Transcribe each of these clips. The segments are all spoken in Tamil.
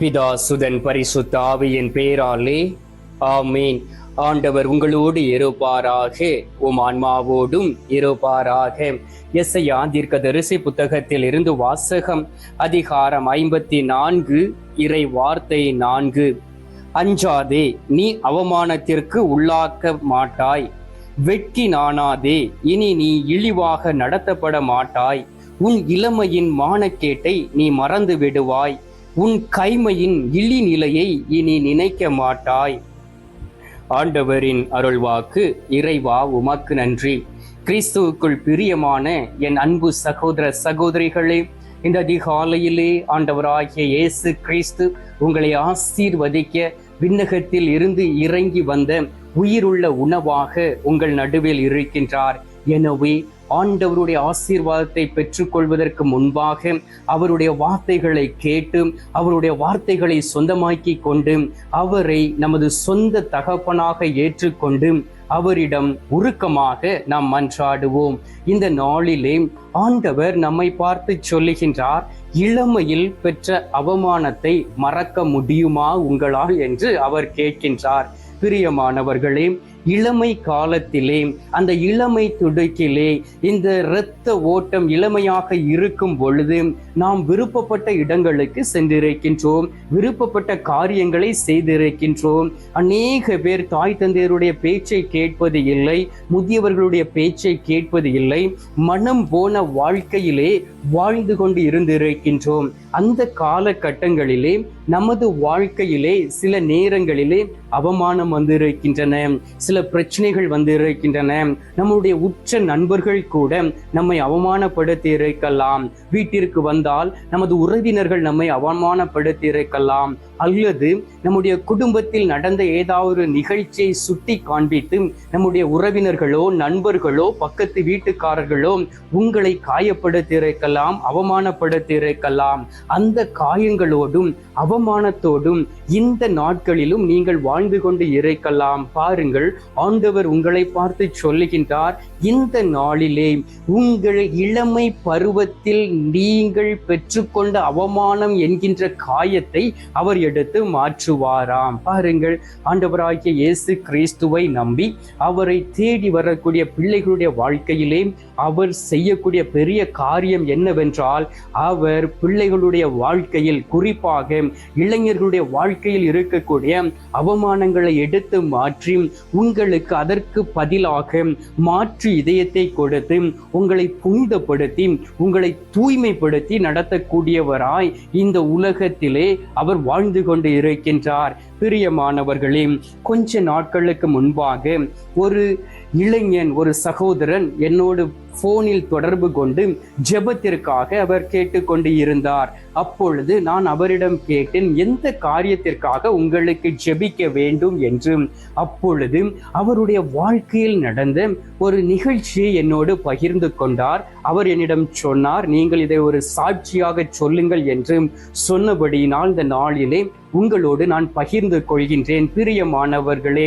பிதா சுதன் பரிசுத்த ஆவியின் பேராலே. ஆமீன். ஆண்டவர் உங்களோடு இருப்பாராக. உம் ஆன்மாவோடும் இருப்பாராக. எஸ்ஐயா தீர்க்கதரிசி புத்தகத்தில் இருந்து வாசகம் அதிகாரம் ஐம்பத்தி நான்கு இறை வார்த்தை நான்கு. அஞ்சாதே நீ அவமானத்திற்கு உள்ளாக்க மாட்டாய். வெட்கி நாணாதே இனி நீ இழிவாக நடத்தப்பட மாட்டாய். உன் இளமையின் மானக்கேட்டை நீ மறந்து விடுவாய். உன் கைமையின் இழி நிலையை இனி நினைக்க மாட்டாய். ஆண்டவரின் அருள்வாக்கு இறைவா உமக்கு நன்றி. கிறிஸ்துவுக்குள் பிரியமான என் அன்பு சகோதர சகோதரிகளே இந்த அதிகாலையிலே ஆண்டவராகிய இயேசு கிறிஸ்து உங்களை ஆசீர்வதிக்க விண்ணகத்தில் இருந்து இறங்கி வந்த உயிருள்ள உணவாக உங்கள் நடுவில் இருக்கின்றார். எனவே ஆண்டவருடைய ஆசீர்வாதத்தை பெற்றுக்கொள்வதற்கு முன்பாக அவருடைய வார்த்தைகளை கேட்டு அவருடைய வார்த்தைகளை சொந்தமாக்கி கொண்டு அவரை நமது சொந்த தகப்பனாக ஏற்றுக்கொண்டு அவரிடம் உருக்கமாக நாம் மன்றாடுவோம். இந்த நாளிலே ஆண்டவர் நம்மை பார்த்து சொல்லுகின்றார் இளமையில் பெற்ற அவமானத்தை மறக்க முடியுமா உங்களால்? என்று அவர் கேட்கின்றார். பிரியமானவர்களே இளமை காலத்திலே அந்த இளமை துடுக்கிலே இந்த இரத்த ஓட்டம் இளமையாக இருக்கும் பொழுது நாம் விருப்பப்பட்ட இடங்களுக்கு சென்றிருக்கின்றோம் விருப்பப்பட்ட காரியங்களை செய்திருக்கின்றோம். அநேக பேர் தாய் தந்தையருடைய பேச்சை கேட்பது இல்லை முதியவர்களுடைய பேச்சை கேட்பது இல்லை மனம் போன வாழ்க்கையிலே வாழ்ந்து கொண்டு இருந்திருக்கின்றோம். அந்த காலகட்டங்களிலே நமது வாழ்க்கையிலே சில நேரங்களிலே அவமானம் வந்திருக்கின்றன சில பிரச்சனைகள் வந்திருக்கின்றன. நம்முடைய உச்ச நண்பர்கள் கூட நம்மை அவமானப்படுத்தி இருக்கலாம் வீட்டிற்கு வந்தால் நமது உறவினர்கள் நம்மை அவமானப்படுத்தி இருக்கலாம் அல்லது நம்முடைய குடும்பத்தில் நடந்த ஏதாவது நிகழ்ச்சியை சுட்டி காண்பித்து நம்முடைய உறவினர்களோ நண்பர்களோ பக்கத்து வீட்டுக்காரர்களோ உங்களை காயப்படுத்தி இருக்கலாம் அவமானப்படுத்தி இருக்கலாம் அந்த காயங்களோடும் அவமானத்தோடும் இந்த நாட்களிலும் நீங்கள் வாழ்ந்து கொண்டு இருக்கலாம் பாருங்கள் ஆண்டவர் உங்களை பார்த்து சொல்லுகின்றார் இந்த நாளிலே உங்கள் இளமை பருவத்தில் நீங்கள் பெற்றுக்கொண்ட அவமானம் என்கின்ற காயத்தை அவர் எடுத்து மாற்றுவாராம். பாருங்கள் ஆண்டவராகிய இயேசு கிறிஸ்துவை நம்பி அவரை தேடி வரக்கூடிய பிள்ளைகளுடைய வாழ்க்கையிலே அவர் செய்யக்கூடிய பெரிய காரியம் என்னவென்றால் அவர் பிள்ளைகளுடைய வாழ்க்கையில் குறிப்பாக இளைஞர்களுடைய வாழ்க்கையில் இருக்கக்கூடிய அவமானங்களை எடுத்து மாற்றி உங்களுக்கு அதற்கு பதிலாக மாற்று இதயத்தை கொடுத்து உங்களை புனிதப்படுத்தி உங்களை தூய்மைப்படுத்தி நடத்தக்கூடியவராய் இந்த உலகத்திலே அவர் வாழ்ந்து கொண்டு இருக்கின்றார். பிரியமானவர்களே கொஞ்ச நாட்களுக்கு முன்பாக ஒரு இளைஞன் ஒரு சகோதரன் என்னோடு போனில் தொடர்பு கொண்டு ஜெபத்திற்காக அவர் கேட்டுக்கொண்டு இருந்தார் அப்பொழுது நான் அவரிடம் கேட்டேன் எந்த காரியத்திற்காக உங்களுக்கு ஜெபிக்க வேண்டும்? என்று. அப்பொழுது அவருடைய வாழ்க்கையில் நடந்த ஒரு நிகழ்ச்சியை என்னோடு பகிர்ந்து கொண்டார். அவர் என்னிடம் சொன்னார் நீங்கள் இதை ஒரு சாட்சியாக சொல்லுங்கள் என்று. சொன்னபடியினால் இந்த நாளிலே உங்களோடு நான் பகிர்ந்து கொள்கின்றேன் பிரியமானவர்களே.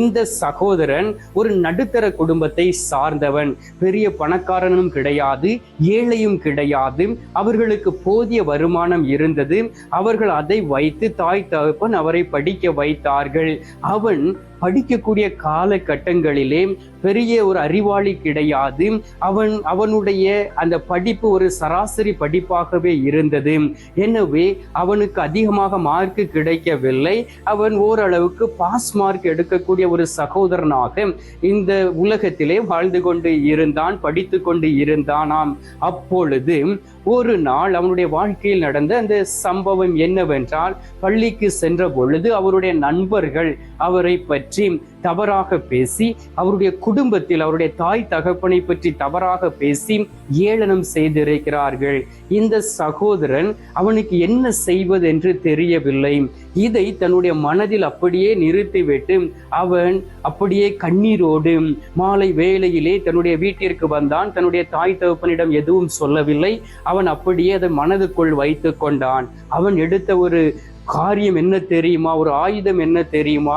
இந்த சகோதரன் ஒரு நடுத்தர குடும்பத்தை சார்ந்தவன் பெரிய பண பணக்காரனும் கிடையாது ஏழையும் கிடையாது. அவர்களுக்கு போதிய வருமானம் இருந்தது. அவர்கள் அதை வைத்து தாய் தகப்பன் அவரை படிக்க வைத்தார்கள். அவன் படிக்கக்கூடிய காலகட்டங்களிலே பெரிய ஒரு அறிவாளி கிடையாது. அவன் அவனுடைய அந்த படிப்பு ஒரு சராசரி படிப்பாகவே இருந்தது. எனவே அவனுக்கு அதிகமாக மார்க் கிடைக்கவில்லை. அவன் ஓரளவுக்கு பாஸ் மார்க் எடுக்கக்கூடிய ஒரு சகோதரனாக இந்த உலகத்திலே வாழ்ந்து கொண்டு இருந்தான் படித்து கொண்டு இருந்தானாம். அப்பொழுது ஒரு நாள் அவனுடைய வாழ்க்கையில் நடந்த அந்த சம்பவம் என்னவென்றால் பள்ளிக்கு சென்ற பொழுது அவருடைய நண்பர்கள் அவரை பற்றி தவறாக பேசி அவருடைய குடும்பத்தில் அவருடைய தாய் தகப்பனை பற்றி தவறாக பேசி ஏளனம் செய்திருக்கிறார்கள். இந்த சகோதரன் அவனுக்கு என்ன செய்வது என்று தெரியவில்லை. இதை தன்னுடைய மனதில் அப்படியே நிறுத்திவிட்டு அவன் அப்படியே கண்ணீரோடு மாலை வேளையிலே தன்னுடைய வீட்டிற்கு வந்தான். தன்னுடைய தாய் தகப்பனிடம் எதுவும் சொல்லவில்லை. அவன் அப்படியே அதை மனதுக்குள் வைத்து கொண்டான். அவன் எடுத்த ஒரு காரியம் என்ன தெரியுமா? ஒரு ஆயுதம் என்ன தெரியுமா?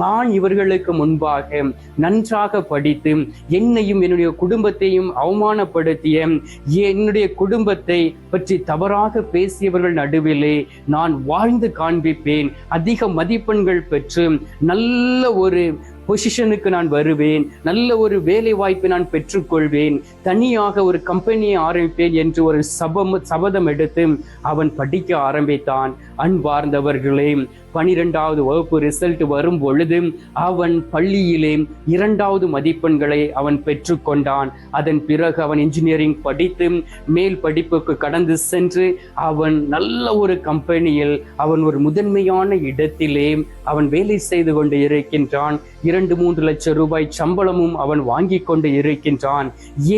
நான் இவர்களுக்கு முன்பாக நன்றாக படித்து என்னையும் என்னுடைய குடும்பத்தையும் அவமானப்படுத்திய என்னுடைய குடும்பத்தை பற்றி தவறாக பேசியவர்கள் நடுவிலே நான் வாழ்ந்து காண்பிப்பேன். அதிக மதிப்பெண்கள் பெற்று நல்ல ஒரு பொசிஷனுக்கு நான் வருவேன். நல்ல ஒரு வேலை வாய்ப்பை நான் பெற்றுக்கொள்வேன். தனியாக ஒரு கம்பெனியை ஆரம்பிப்பேன் என்று ஒரு சபம் சபதம் எடுத்து அவன் படிக்க ஆரம்பித்தான். அன்பார்ந்தவர்களே பனிரெண்டாவது வகுப்பு ரிசல்ட் வரும் பொழுது அவன் பள்ளியிலே இரண்டாவது மதிப்பெண்களை அவன் பெற்றுக்கொண்டான். அதன் பிறகு அவன் இன்ஜினியரிங் படித்து மேல் படிப்புக்கு கடந்து சென்று அவன் நல்ல ஒரு கம்பெனியில் அவன் ஒரு முதன்மையான இடத்திலே அவன் வேலை செய்து கொண்டு இருக்கின்றான். இரண்டு மூன்று லட்சம் ரூபாய் சம்பளமும் அவன் வாங்கி கொண்டு இருக்கின்றான்.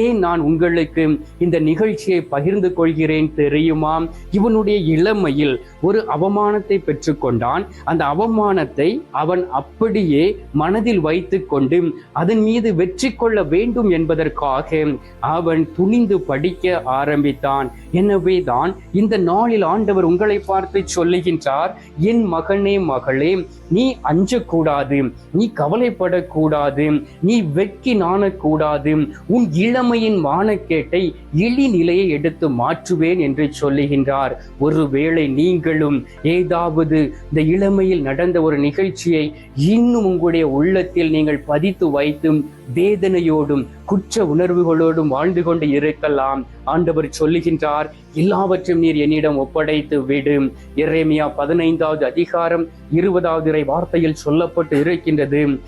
ஏன் நான் உங்களுக்கு இந்த நிகழ்ச்சியை பகிர்ந்து கொள்கிறேன் தெரியுமா? இவனுடைய இளமையில் ஒரு அவமானத்தை பெற்றுக்கொண்டான். அந்த அவமானத்தை அவன் அப்படியே மனதில் வைத்து கொண்டு அதன் மீது வெற்றி கொள்ள வேண்டும் என்பதற்காக அவன் துணிந்து படிக்க ஆரம்பித்தான். எனவே தான் இந்த நாளில் ஆண்டவர் உங்களை பார்த்து சொல்லுகின்றார் என் மகனே மகளே நீ அஞ்சக்கூடாது நீ கவலைப்படக்கூடாது. நீ வெட்கி நாணக்கூடாது. உன் இளமையின் மானக்கேட்டை இழி நிலையை எடுத்து மாற்றுவேன் என்று சொல்லுகின்றார். ஒருவேளை நீங்களும் ஏதாவது இந்த இளமையில் நடந்த ஒரு நிகழ்ச்சியை இன்னும் உங்களுடைய உள்ளத்தில் நீங்கள் பதித்து வைத்தும் வேதனையோடும் குற்ற உணர்வுகளோடும் வாழ்ந்து கொண்டு இருக்கலாம். ஆண்டவர் சொல்லுகின்றார் எல்லாவற்றையும் நீர் என்னிடம் ஒப்படைத்து விடும் எரேமியா பதினைந்தாவது அதிகாரம் இருபதாவது இறை வார்த்தையில் சொல்லப்பட்டு இருக்கின்றது.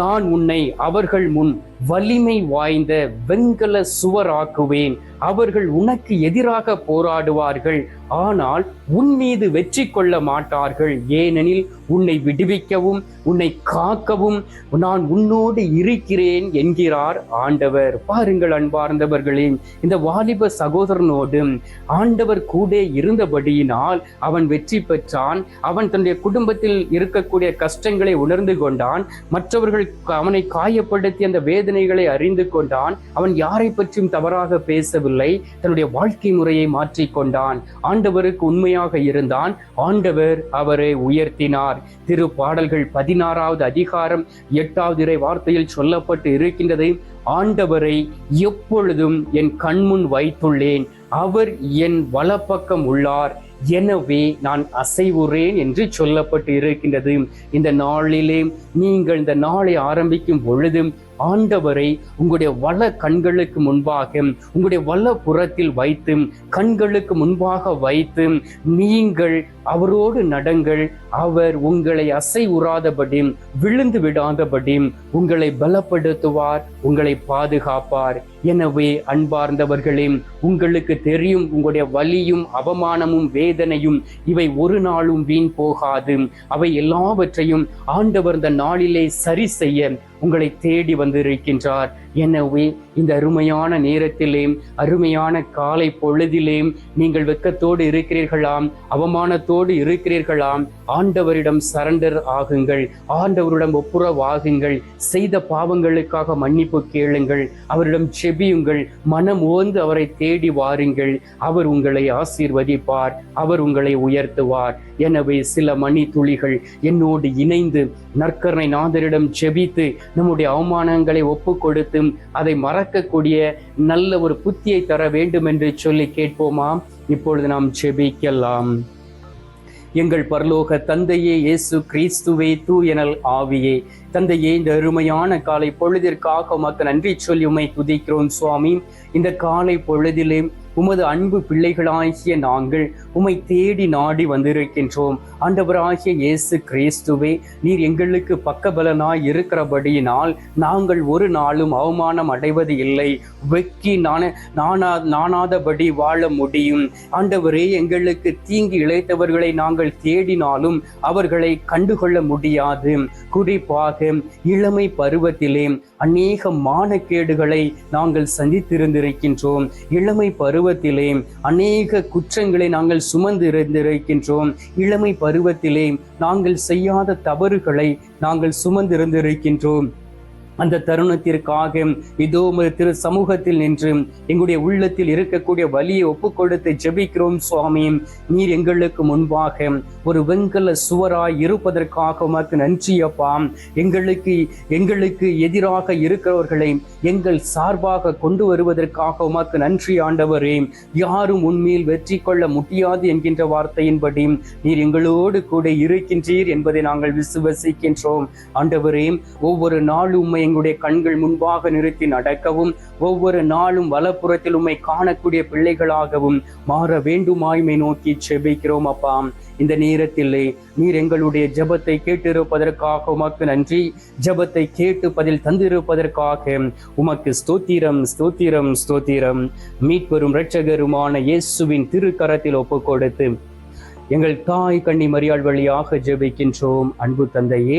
நான் உன்னை அவர்கள் முன் வலிமை வாய்ந்த வெண்கல சுவராக்குவேன். அவர்கள் உனக்கு எதிராக போராடுவார்கள். ஆனால் உன் மீது வெற்றி கொள்ள மாட்டார்கள். ஏனெனில் உன்னை விடுவிக்கவும் உன்னை காக்கவும் நான் உன்னோடு இருக்கிறேன் என்கிறார் ஆண்டவர். பாருங்கள் அன்பார்ந்தவர்களே இந்த வாலிப சகோதரனோடு ஆண்டவர் கூட இருந்தபடியினால் அவன் வெற்றி பெற்றான். அவன் தன்னுடைய குடும்பத்தில் இருக்கக்கூடிய கஷ்டங்களை உணர்ந்து கொண்டான். மற்றவர்கள் அவனை காயப்படுத்தி அந்த வேதனைகளை அறிந்து கொண்டான். அவன் யாரை பற்றியும் தவறாக பேசவில்லை. தன்னுடைய வாழ்க்கை முறையை மாற்றிக்கொண்டான் ஆண்டவருக்கு உண்மையாக இருந்தான். ஆண்டவர் அவரை உயர்த்தினார். திரு பாடல்கள் பதினாறாவது அதிகாரம் எட்டாவது இறை வார்த்தையில் சொல்லப்பட்டு இருக்கின்றது. ஆண்டவரை எப்பொழுதும் என் கண்முன் வைத்துள்ளேன். அவர் என் வலப்பக்கம் உள்ளார். எனவே நான் அசைவுறேன் என்று சொல்லப்பட்டு இருக்கின்றது. இந்த நாளிலே நீங்கள் இந்த நாளை ஆரம்பிக்கும் பொழுது ஆண்டவரை உங்களுடைய வள கண்களுக்கு முன்பாக உங்களுடைய வள புறத்தில் வைத்து கண்களுக்கு முன்பாக வைத்து நீங்கள் அவரோடு நடங்கள். அவர் உங்களை அசை உறாதபடி விழுந்து விடாதபடி உங்களை பலப்படுத்துவார் உங்களை பாதுகாப்பார். எனவே அன்பார்ந்தவர்களே உங்களுக்கு தெரியும் உங்களுடைய வலியும் அவமானமும் வேதனையும் இவை ஒரு நாளும் வீண் போகாது. அவை எல்லாவற்றையும் ஆண்டவர் இந்த நாளிலே சரி செய்ய உங்களை தேடி வந்திருக்கின்றார். எனவே இந்த அருமையான நேரத்திலே அருமையான காலை பொழுதிலே நீங்கள் வெக்கத்தோடு இருக்கிறீர்களாம் அவமானத்தோடு இருக்கிறீர்களாம். ஆண்டவரிடம் சரண்டர் ஆகுங்கள் ஆண்டவரிடம் ஒப்புரவாகுங்கள் செய்த பாவங்களுக்காக மன்னிப்பு கேளுங்கள் அவரிடம் செபியுங்கள் மனம் ஓந்து அவரை தேடி வாருங்கள். அவர் உங்களை ஆசீர்வதிப்பார் அவர் உங்களை உயர்த்துவார். எனவே சில மணி துளிகள் என்னோடு இணைந்து நற்கரணை நாதரிடம் செபித்து நம்முடைய அவமானங்களை ஒப்பு கொடுத்து அதை மறக்கக்கூடிய நல்ல ஒரு புத்தியை தர வேண்டும் என்று சொல்லி கேட்போமாம். இப்பொழுது நாம் செபிக்கலாம் எங்கள் பரலோக தந்தையே இயேசு கிறிஸ்துவே தூயனல் ஆவியே. தந்தையே இந்த அருமையான காலை பொழுதிற்காக உமக்கு நன்றி சொல்லி உமை துதிக்கிறோம் சுவாமி. இந்த காலை பொழுதிலே உமது அன்பு பிள்ளைகளாகிய நாங்கள் உம்மை தேடி நாடி வந்திருக்கின்றோம். ஆண்டவராகிய இயேசு கிறிஸ்துவே நீர் எங்களுக்கு பக்கபலனாய் இருக்கிறபடியினால் நாங்கள் ஒரு நாளும் அவமானம் அடைவது இல்லை. வெக்கி நான நானா வாழ முடியும். ஆண்டவரே எங்களுக்கு தீங்கி இழைத்தவர்களை நாங்கள் தேடினாலும் அவர்களை கண்டுகொள்ள முடியாது. குறிப்பாக இளமை பருவத்திலே அநேக மானக்கேடுகளை நாங்கள் சந்தித்திருந்திருக்கின்றோம். இளமை பருவ பருவத்திலே அநேக குற்றங்களை நாங்கள் சுமந்து இருந்திருக்கின்றோம். இளமை பருவத்திலே நாங்கள் செய்யாத தவறுகளை நாங்கள் சுமந்திருந்திருக்கின்றோம். அந்த தருணத்திற்காக இதோ உமது திரு சமூகத்தில் நின்று எங்களுடைய உள்ளத்தில் இருக்கக்கூடிய வலியை ஒப்பு கொடுத்து ஜெபிக்கிறோம் சுவாமி. நீர் எங்களுக்கு முன்பாக ஒரு வெண்கல சுவராய் இருப்பதற்காக உமக்கு நன்றி அப்பா. எங்களுக்கு எங்களுக்கு எதிராக இருக்கிறவர்களை எங்கள் சார்பாக கொண்டு வருவதற்காக உமக்கு நன்றி ஆண்டவரே. யாரும் உண்மையில் வெற்றி கொள்ள முடியாது என்கின்ற வார்த்தையின்படி நீர் எங்களோடு கூட இருக்கின்றீர் என்பதை நாங்கள் விசுவசிக்கின்றோம். ஆண்டவரே ஒவ்வொரு நாளும் உண்மை எங்களுடைய கண்கள் முன்பாக நிறுத்தி நடக்கவும் ஒவ்வொரு நாளும் வலப்புறத்தில் உம்மை காணக்கூடிய பிள்ளைகளாகவும் மாற வேண்டுமாய்மை நோக்கி செபிக்கிறோம் அப்பா. இந்த நேரத்திலே நீர் எங்களுடைய ஜெபத்தை கேட்டிருப்பதற்காக உமக்கு நன்றி. ஜபத்தை கேட்டு பதில் தந்திருப்பதற்காக உமக்கு ஸ்தோத்திரம் ஸ்தோத்திரம் ஸ்தோத்திரம். மீட்பெரும் இரட்சகருமான இயேசுவின் திருக்கரத்தில் ஒப்பு கொடுத்து எங்கள் தாய் கண்ணி மரியாள் வழியாக ஜெபிக்கின்றோம். அன்பு தந்தையே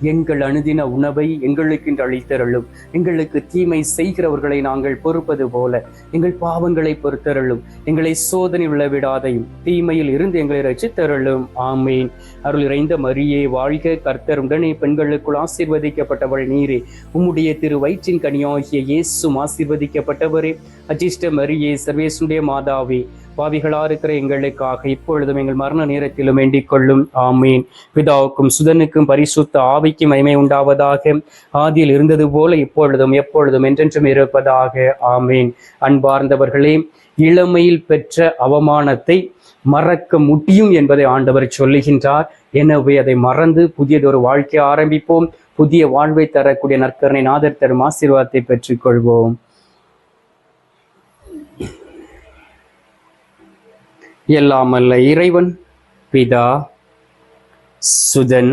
எங்கள் அணுதின உணவை எங்களுக்கென்று அளித்தருளும். எங்களுக்கு தீமை செய்கிறவர்களை நாங்கள் பொறுப்பது போல. எங்கள் பாவங்களை பொறுத்தருளும். எங்களை சோதனை விழவிடாதையும் தீமையில் இருந்து எங்களை ரசித்தருளும் ஆமேன். அருள் இறைந்த மரியே வாழ்க கர்த்தர். உடனே பெண்களுக்குள் ஆசீர்வதிக்கப்பட்டவள் நீரே. உம்முடைய திரு வயிற்றின் கனியாகிய இயேசும் ஆசீர்வதிக்கப்பட்டவரே. அஜிஷ்ட மரியே சர்வேசுடைய மாதாவே. பாவிகளா இருக்கிற எங்களுக்காக இப்பொழுதும் எங்கள் மரண நேரத்திலும் வேண்டிக் கொள்ளும். ஆமேன். பிதாவுக்கும் சுதனுக்கும் பரிசுத்த ஆவி ஆவிக்கு மகிமை உண்டாவதாக. ஆதியில் இருந்தது போல இப்பொழுதும் எப்பொழுதும் என்றென்றும் இருப்பதாக. ஆமீன். அன்பார்ந்தவர்களே இளமையில் பெற்ற அவமானத்தை மறக்க முடியும் என்பதை ஆண்டவர் சொல்லுகின்றார். எனவே அதை மறந்து புதியதொரு வாழ்க்கையை ஆரம்பிப்போம். புதிய வாழ்வை தரக்கூடிய நற்கரணை நாதர் தரும் ஆசீர்வாதத்தை பெற்றுக்கொள்வோம். எல்லாமல்ல இறைவன் பிதா சுதன்